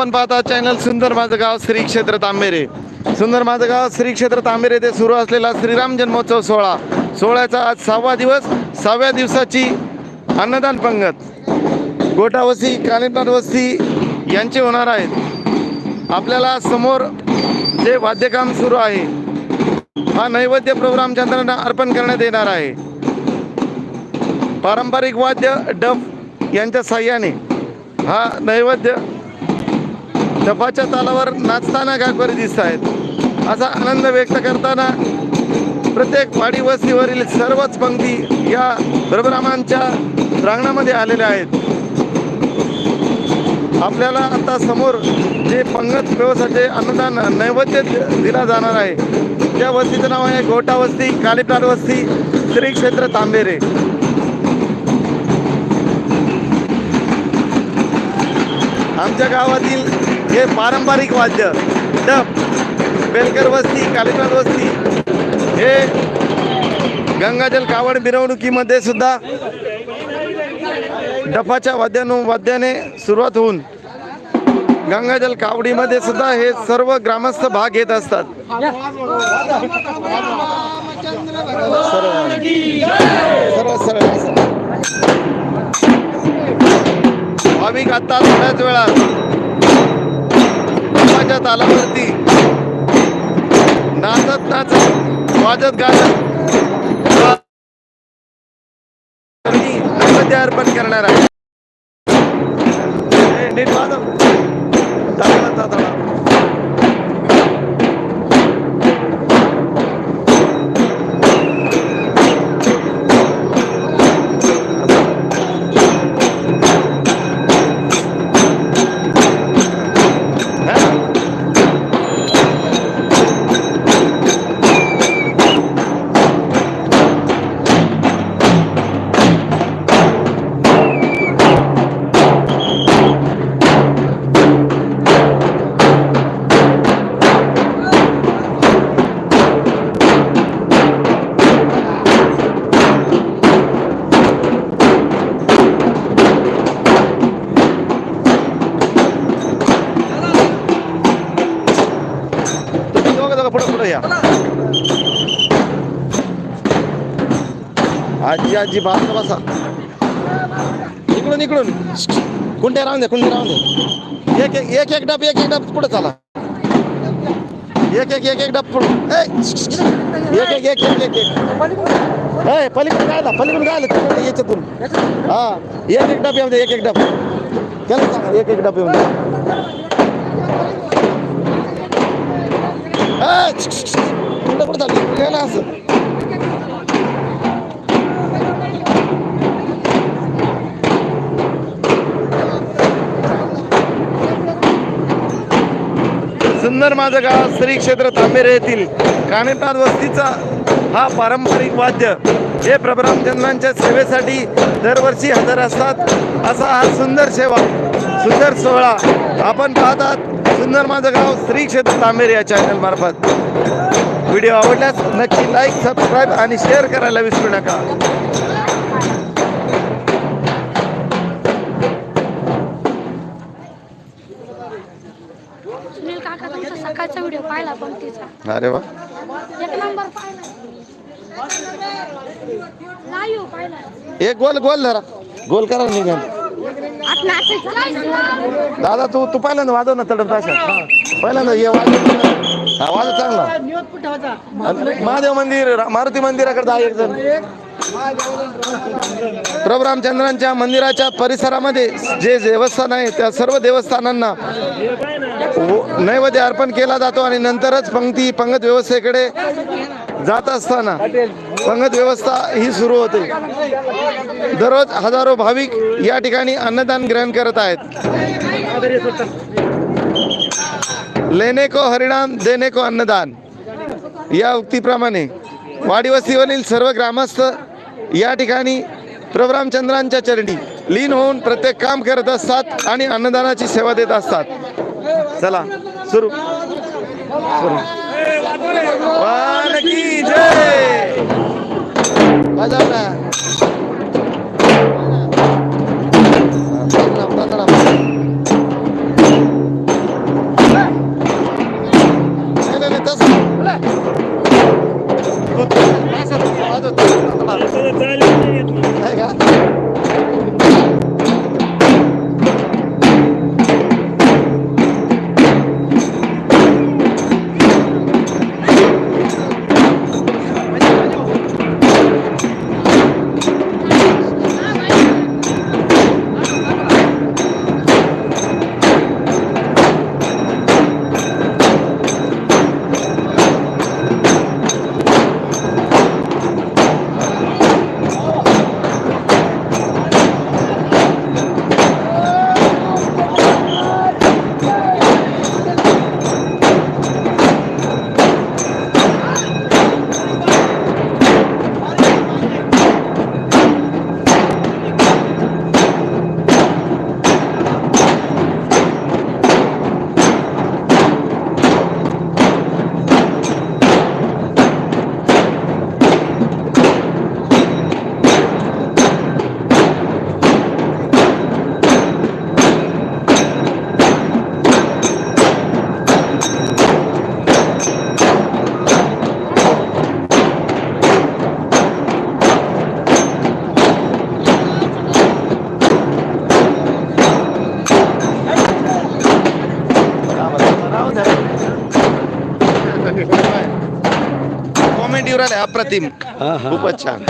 आपण पाहता चॅनल सुंदर माझं गाव श्री क्षेत्र तांबेरे. सुंदर माझं गाव श्री क्षेत्र तांबेरे ते सुरू असलेला श्रीराम जन्मोत्सव सोहळा. सोहळ्याचा आज सहावा दिवस सहाव्या दिवसाची अन्नदान पंगत. गोटावसी वस्ती वस्ती यांचे होणार आहेत. आपल्याला समोर जे वाद्यकाम सुरू आहे हा नैवेद्य प्रोग्राम चंद्रांना अर्पण करण्यात येणार आहे. पारंपरिक वाद्य डफ यांच्या साह्याने हा नैवेद्य डफाच्या तालावर नाचताना गायकवारी दिसत आहेत. असा आनंद व्यक्त करताना प्रत्येक वाडी वस्तीवरील सर्वच पंक्ती या प्रभरामांच्या प्रांगणामध्ये आलेल्या आहेत. आपल्याला आता समोर जे पंगत व्यवसायाचे अन्नदान नैवेद्य दिला जाणार आहे. त्या वस्तीचं नाव आहे गोटा वस्ती कालिप्लाट वस्ती श्री क्षेत्र तांबेरे. आमच्या गावातील हे पारंपरिक वाद्य डप बेलकर वस्ती कालिप्लाट वस्ती हे गंगाजल कावड मिरवणुकीमध्ये सुद्धा डफाच्या वाद्यानु वाद्याने सुरुवात होऊन गंगाजल कावडीमध्ये सुद्धा हे सर्व ग्रामस्थ भाग घेत असतात. भाविक आता थोड्याच वेळात डफाच्या तालावरती नाचत नाचत वाजत गाजत. नैवेद्य अर्पण करणार आहे. ए, नीट वाजव. तुम्ही पुढं पुढं या. आजी आजी बाजूला बसा. इकडून इकडून कुंडे राहून दे कुंडे राहून दे. एक एक एक एक डब एक एक डब पुढे चला. एक एक एक एक डब पुढे. एक एक एक एक एक एक. पलीकडून काय आला? पलीकडून काय आलं? तिकडे याच्यातून? हा एक एक डब येऊ दे एक एक डब. त्याला सांगा एक एक डब येऊन दे. काय ना असं सुंदर माझं गाव श्री क्षेत्र तांबेरे येथील कानेपाद वस्तीचा हा पारंपरिक वाद्य हे प्रभरामचंद्रांच्या सेवेसाठी दरवर्षी हजर असतात. असा हा सुंदर सेवा सुंदर सोहळा आपण पाहतात. सुंदर माझं गाव श्री क्षेत्र तांबेरे या चॅनल मार्फत. व्हिडिओ आवडल्यास नक्की लाईक सबस्क्राईब आणि शेअर करायला विसरू नका. सकाळचा व्हिडिओ पाहिला अरे वा. एक नंबर पाहिला. पाहिला. एक गोल गोल धरा. गोल करा नाचायचं दादा तू तू पहिल्यांदा वाजव ना तडप ताशा पहिल्यांदा ये वाजव. वाजव चांगला. महादेव मंदिर रा- मारुती मंदिराकडे जा एक जण. प्रभू रामचंद्रांच्या मंदिराच्या परिसरामध्ये जे देवस्थान आहे त्या सर्व देवस्थानांना व- नैवेद्य अर्पण केला जातो आणि नंतरच पंक्ती पंगत व्यवस्थेकडे जात असताना पंगत व्यवस्था ही सुरू होते. दररोज हजारो भाविक या ठिकाणी अन्नदान ग्रहण करत आहेत. लेने को हरिणाम देने को अन्नदान. या उक्तीप्रमाणे वाडीवस्तीवरील सर्व ग्रामस्थ या ठिकाणी प्रभुरामचंद्रांच्या चरणी लीन होऊन प्रत्येक काम करत असतात आणि अन्नदानाची सेवा देत असतात. चला सुरू. सुरू. वान की जय! नाही नाही तसं नाही का येऊ राहिले अप्रतिम खूपच छान.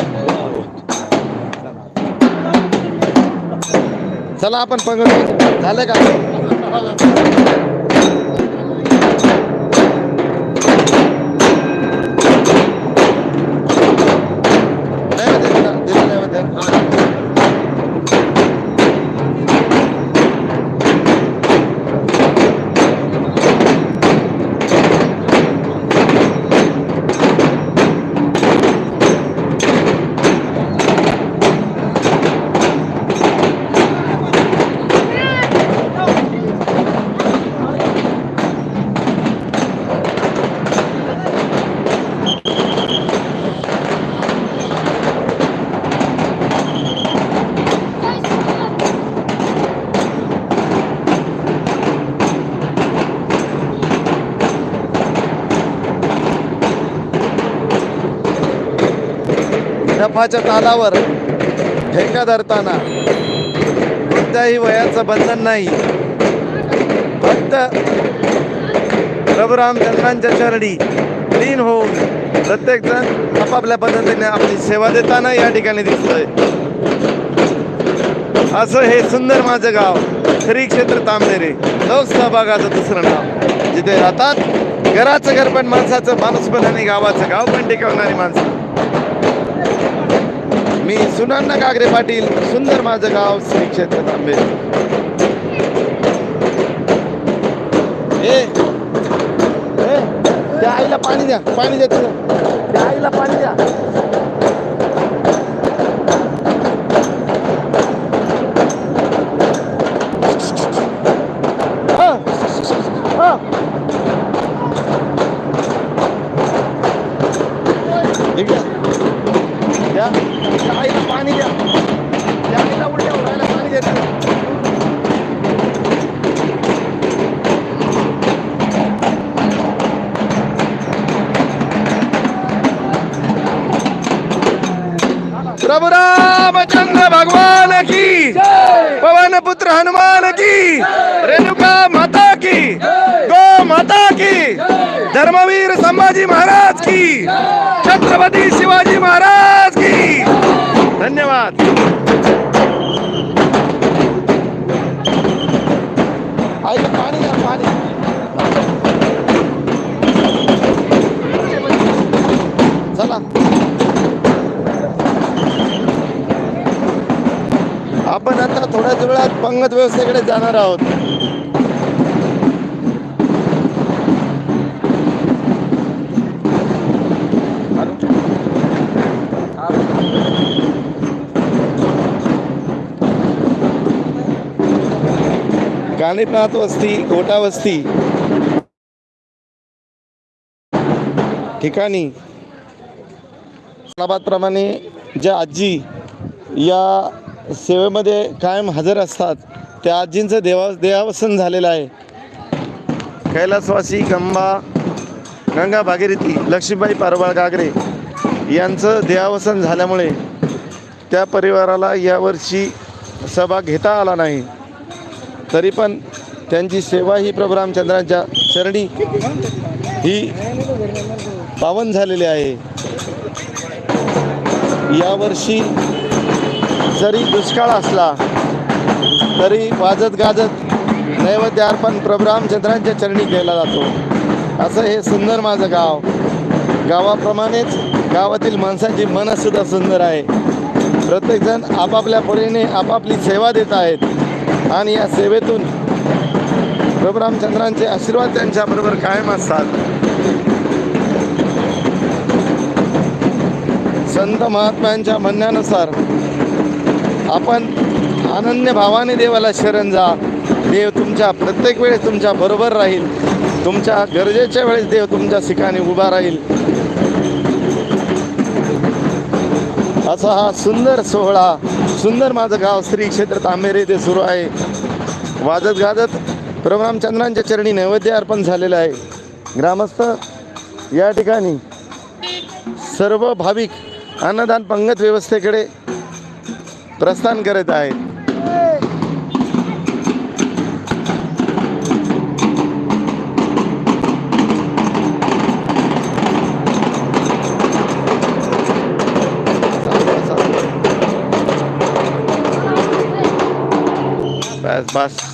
चला आपण पंगड झालं का? नफाच्या तालावर ठेका धरताना कोणत्याही वयाचं बंधन नाही. फक्त प्रभुराम चंद्रांच्या चरणी लीन होऊन प्रत्येक जण आपापल्या पद्धतीने आपली सेवा देताना या ठिकाणी दिसतोय. असं हे सुंदर माझं गाव श्री क्षेत्र तांबेरे. लोकसहभागाचं दुसरं नाव. जिथे राहतात घराचं घर पण माणसाचं माणूस पण आणि गावाचं गाव पण टिकवणारी माणसं. मी सुनांना कागरे पाटील सुंदर माझं गाव श्री क्षेत्र तांबे. त्या आईला पाणी द्या पाणी द्या तुला. त्या आईला पाणी द्या. रामचंद्र भगवान की। पवन पुत्र हनुमान की। रेणुका माता की। गो माता की। धर्मवीर संभाजी महाराज की। छत्रपती शिवाजी महाराज की। धन्यवाद। थोड्याच वेळात पंगत व्यवस्थेकडे जाणार आहोत. कानिपनाथ वस्ती गोटा वस्ती. ठिकाणी. प्रमाणे ज्या आजी या सेवेमध्ये कायम हजर असतात. त्या आजींचं देवा देहावसन झालेलं आहे. कैलासवासी गंबा गंगा भागीरथी लक्ष्मीबाई पारवाळ गागरे यांचं देहावसन झाल्यामुळे त्या परिवाराला यावर्षी सहभाग घेता आला नाही. तरी पण त्यांची सेवा ही प्रभू रामचंद्रांच्या चरणी ही पावन झालेली आहे. यावर्षी जरी दुष्काळ असला तरी वाजत गाजत नैवेद्य अर्पण प्रभू रामचंद्रांच्या चरणी केला जातो. असं हे सुंदर माझं गाव. गावाप्रमाणेच गावातील माणसांची मनसुद्धा सुंदर आहे. प्रत्येकजण आपापल्या परीने आपापली सेवा देत आहेत. आणि या सेवेतून प्रभू रामचंद्रांचे आशीर्वाद त्यांच्याबरोबर कायम असतात. संत महात्म्यांच्या म्हणण्यानुसार आपण अनन्य भावाने देवाला शरण जा. देव तुमच्या प्रत्येक वेळेस तुमच्या बरोबर राहील. तुमच्या गरजेच्या वेळेस देव तुमच्या ठिकाणी उभा राहील. असा हा सुंदर सोहळा सुंदर माझं गाव श्री क्षेत्र तांबेरे येथे सुरू आहे. वाजत गाजत प्रभुरामचंद्रांच्या चरणी नैवेद्य अर्पण झालेलं आहे. ग्रामस्थ या ठिकाणी सर्व भाविक अन्नदान पंगत व्यवस्थेकडे प्रस्थान करत आहेत. बस बस.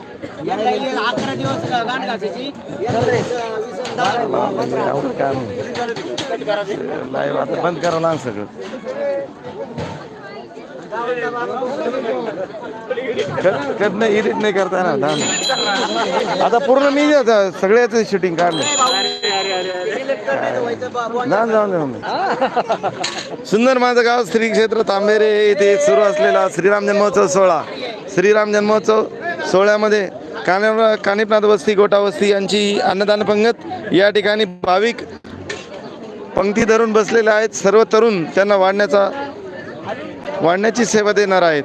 अकरा दिवस गाण घासायची एवढं काय लाईव्ह आता बंद करा लागेल सगळं कर- नाही एडिट नाही करता ना थांब. आता पूर्ण मी आता सगळ्याच शूटिंग काढलं ना जाऊन जाऊन सुंदर माझं गाव श्री क्षेत्र तांबेरे येथे सुरू असलेला श्रीराम जन्मोत्सव सोहळा. श्रीराम जन्मोत्सव सोहळ्यामध्ये काने कानिपनाथ वस्ती गोटा वस्ती यांची अन्नदान पंगत या ठिकाणी भाविक पंक्ती धरून बसलेले आहेत. सर्व तरुण त्यांना वाढण्याचा वाढण्याची सेवा देणार आहेत.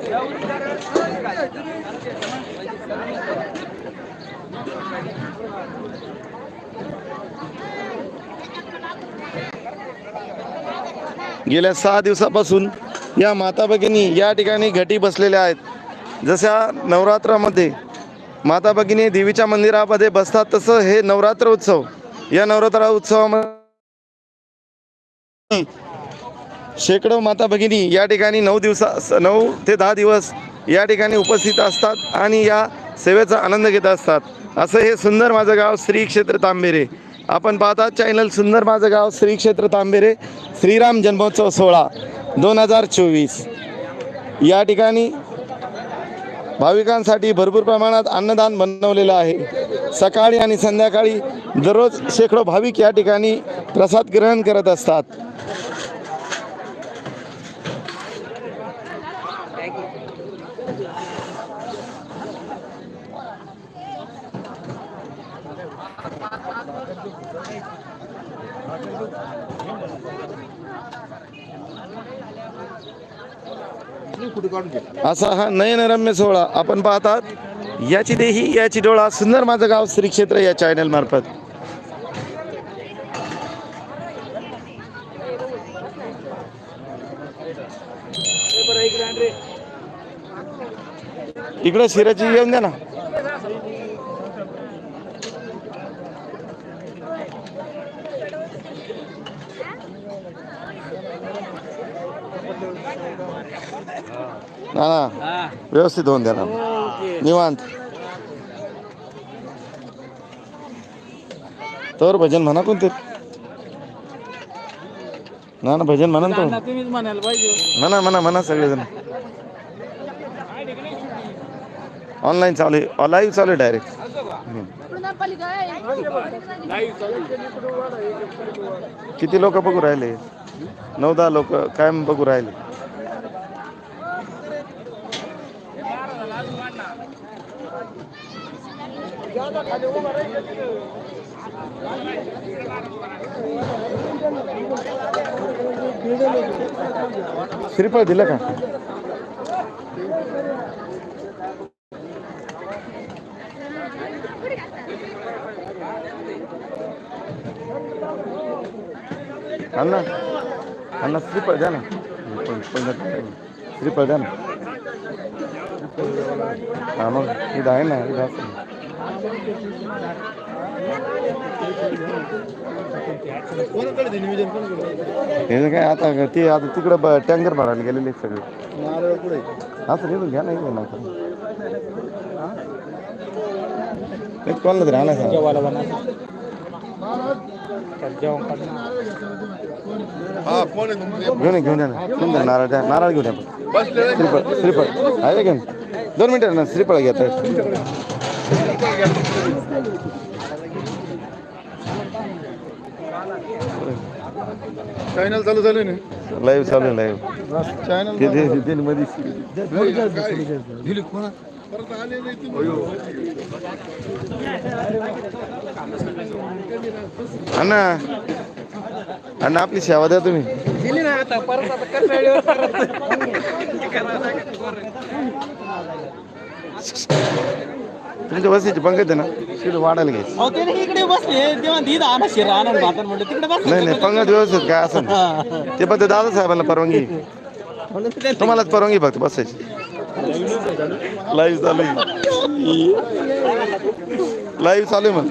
गेल्या सहा दिवसापासून या माता भगिनी या ठिकाणी घटी बसलेल्या आहेत. जशा नवरात्रामध्ये माता भगिनी देवीच्या मंदिरामध्ये बसतात तसं हे नवरात्र उत्सव. या नवरात्र उत्सवामध्ये शेकडो माता भगिनी या ठिकाणी नऊ दिवसा नऊ ते दहा दिवस या ठिकाणी उपस्थित असतात आणि या सेवेचा आनंद घेत असतात. असं हे सुंदर माझं गाव श्री क्षेत्र तांबेरे. आपण पाहतात चॅनल सुंदर माझं गाव श्री क्षेत्र तांबेरे श्रीराम जन्मोत्सव सोहळा दोन हजार चोवीस. या ठिकाणी भाविकांसाठी भरपूर प्रमाणात अन्नदान बनवलेलं आहे. सकाळी आणि संध्याकाळी दररोज शेकडो भाविक या ठिकाणी प्रसाद ग्रहण करत असतात. असा हा नयनरम्य सोहळा. आपण पाहतात याची देही याची डोळा सुंदर माझं गाव श्री क्षेत्र या चॅनल मार्फत. इकडं शिराची येऊन द्या ना. ना ना व्यवस्थित होऊन द्या ना. निवांत. तर भजन म्हणा कोणते? ना ना भजन म्हणा ना तो तुम्हीच म्हणायला पाहिजे. म्हणा म्हणा म्हणा सगळेजण. ऑनलाईन चालू आहे. लाईव्ह चालू आहे डायरेक्ट किती लोक बघू राहिले? नऊ दहा लोक कायम बघू राहिले. श्रीफळ दिलं का? अण्णा अण्णा श्रीफळ द्या ना. श्रीफळ द्या ना. हा मग इथं आहे ना इथं असेल. हे काय आता ते आता तिकडं ब- टँकर भरायला गेलेले आहेत सगळे. असं घेऊन घ्या नाही ना एक कोणाला तरी आणायचं. घेऊन घेऊन या ना. सुंदर नारळ द्या. नारळ घेऊन या. श्रीफळ श्रीफळ. आहे घेऊन? दोन मिनिटं ना श्रीफळ घ्या चॅनल चालू झालं ना? लाईव्ह चालू आहे लाईव्ह चॅनल ते ते- ते मध्ये परत आले नाही तुम्ही अण्णा अण्णा आपली सेवा द्या तुम्ही. दिली ना आता परत आता कंटाळीवर तुमच्या वस्तीची पंकज आहे ना तिथे वाढायला घ्यायची. अहो नाही इकडे बसले तेव्हा दीद आणा शिरा आणा भातात म्हणलं तिकडे बसले नाही नाही पंकज व्यवस्थित काय असं. ते फक्त दादा साहेबांना परवानगी. म्हणून ते तुम्हालाच परवानगी फक्त बसायची. लाईव्ह चालू आहे. लाईव्ह चालू आहे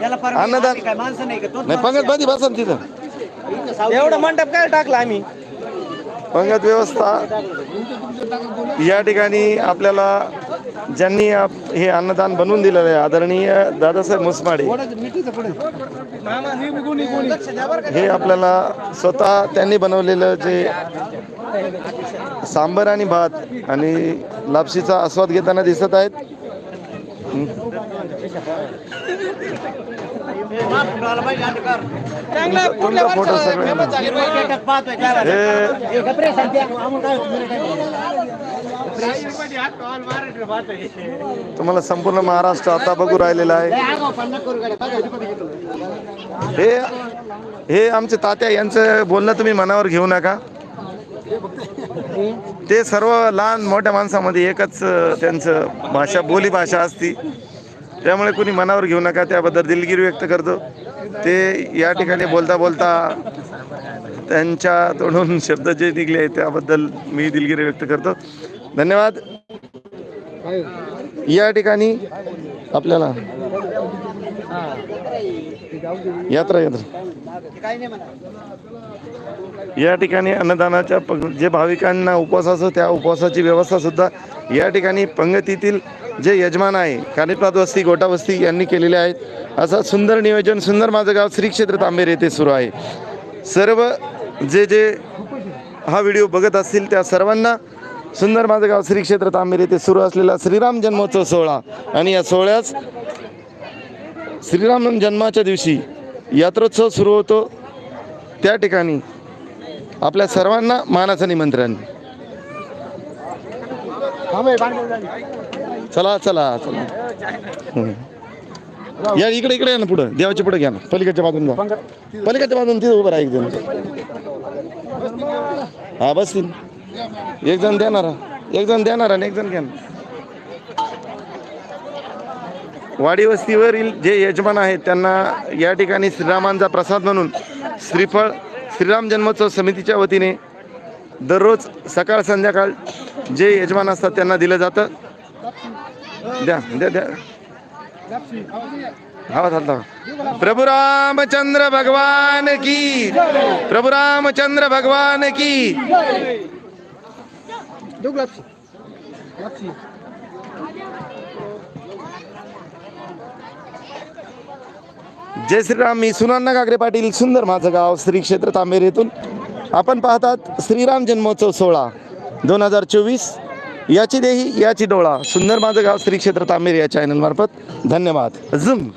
त्याला परवानगी अन्नदान- नाही काय? माणसं नाही का? तो नाही पंकजमध्ये बसा ना तिथं. एवढं मंडप काय टाकलं आम्ही? पंगत व्यवस्था या ठिकाणी आपल्याला ज्यांनी हे अन्नदान बनवून दिलेलं आहे आदरणीय दादासाहेब मुसमाडे. हे आपल्याला स्वतः त्यांनी बनवलेलं जे सांबर आणि भात आणि लापशीचा आस्वाद घेताना दिसत आहेत. तुमचा फोटो सगळे हे तुम्हाला संपूर्ण महाराष्ट्र आता बघू राहिलेला आहे. हे हे आमचे तात्या यांचं बोलणं तुम्ही मनावर घेऊ नका. ते सर्व लहान मोठ्या माणसामध्ये एकच त्यांचं भाषा बोली भाषा असती. त्यामुळे कुणी मनावर घेऊ नका त्याबद्दल दिलगिरी व्यक्त करतो. ते या ठिकाणी बोलता बोलता त्यांच्या तोंडून शब्द जे निघले त्याबद्दल मी दिलगिरी व्यक्त करतो. धन्यवाद. या ठिकाणी आपल्याला यात्रा यात्रा. या ठिकाणी अन्नदानाच्या पग- जे भाविकांना उपवास असतो त्या उपवासाची व्यवस्था सुद्धा या ठिकाणी पंगतीतील जे यजमान आहे कानिपात वस्ती गोटा वस्ती यांनी केलेले आहेत असं सुंदर नियोजन सुंदर माझं गाव श्री क्षेत्र तांबेर येथे सुरू आहे. सर्व जे जे हा व्हिडिओ बघत असतील त्या सर्वांना सुंदर माझं गाव श्री क्षेत्र तांबेर येथे सुरू असलेला श्रीराम जन्मोत्सव सोहळा. आणि या सोहळ्यास श्रीराम जन्माच्या दिवशी यात्रोत्सव सुरू होतो. त्या ठिकाणी आपल्या सर्वांना मानाचं निमंत्रण. चला चला चला. या इकडे इकडे या ना पुढं. देवाच्या पुढे घ्या ना. पलीकडच्या बाजून जा. पलीकडच्या बाजून तिथे उभं राहा एक जण. हा बसतील एक जण देणार एक जण देणार आणि एक जण घेणार. वाडी वस्तीवरील जे यजमान आहेत त्यांना या ठिकाणी श्रीरामांचा प्रसाद म्हणून श्रीफळ श्रीराम जन्मोत्सव समितीच्या वतीने दररोज सकाळ संध्याकाळ जे यजमान असतात त्यांना दिलं जातं. द्या द्या द्या. हा चालता प्रभू रामचंद्र भगवान की प्रभू रामचंद्र भगवान की. जय श्रीराम मी सुनान्ना काकरे पाटील सुंदर माझं गाव श्री क्षेत्र तांबेर येथून. आपण पाहतात श्रीराम जन्मोत्सव सोहळा दोन हजार चोवीस. याची देही याची डोळा. सुंदर माझं गाव श्री क्षेत्र तांबेर या चॅनल मार्फत. धन्यवाद. झुम.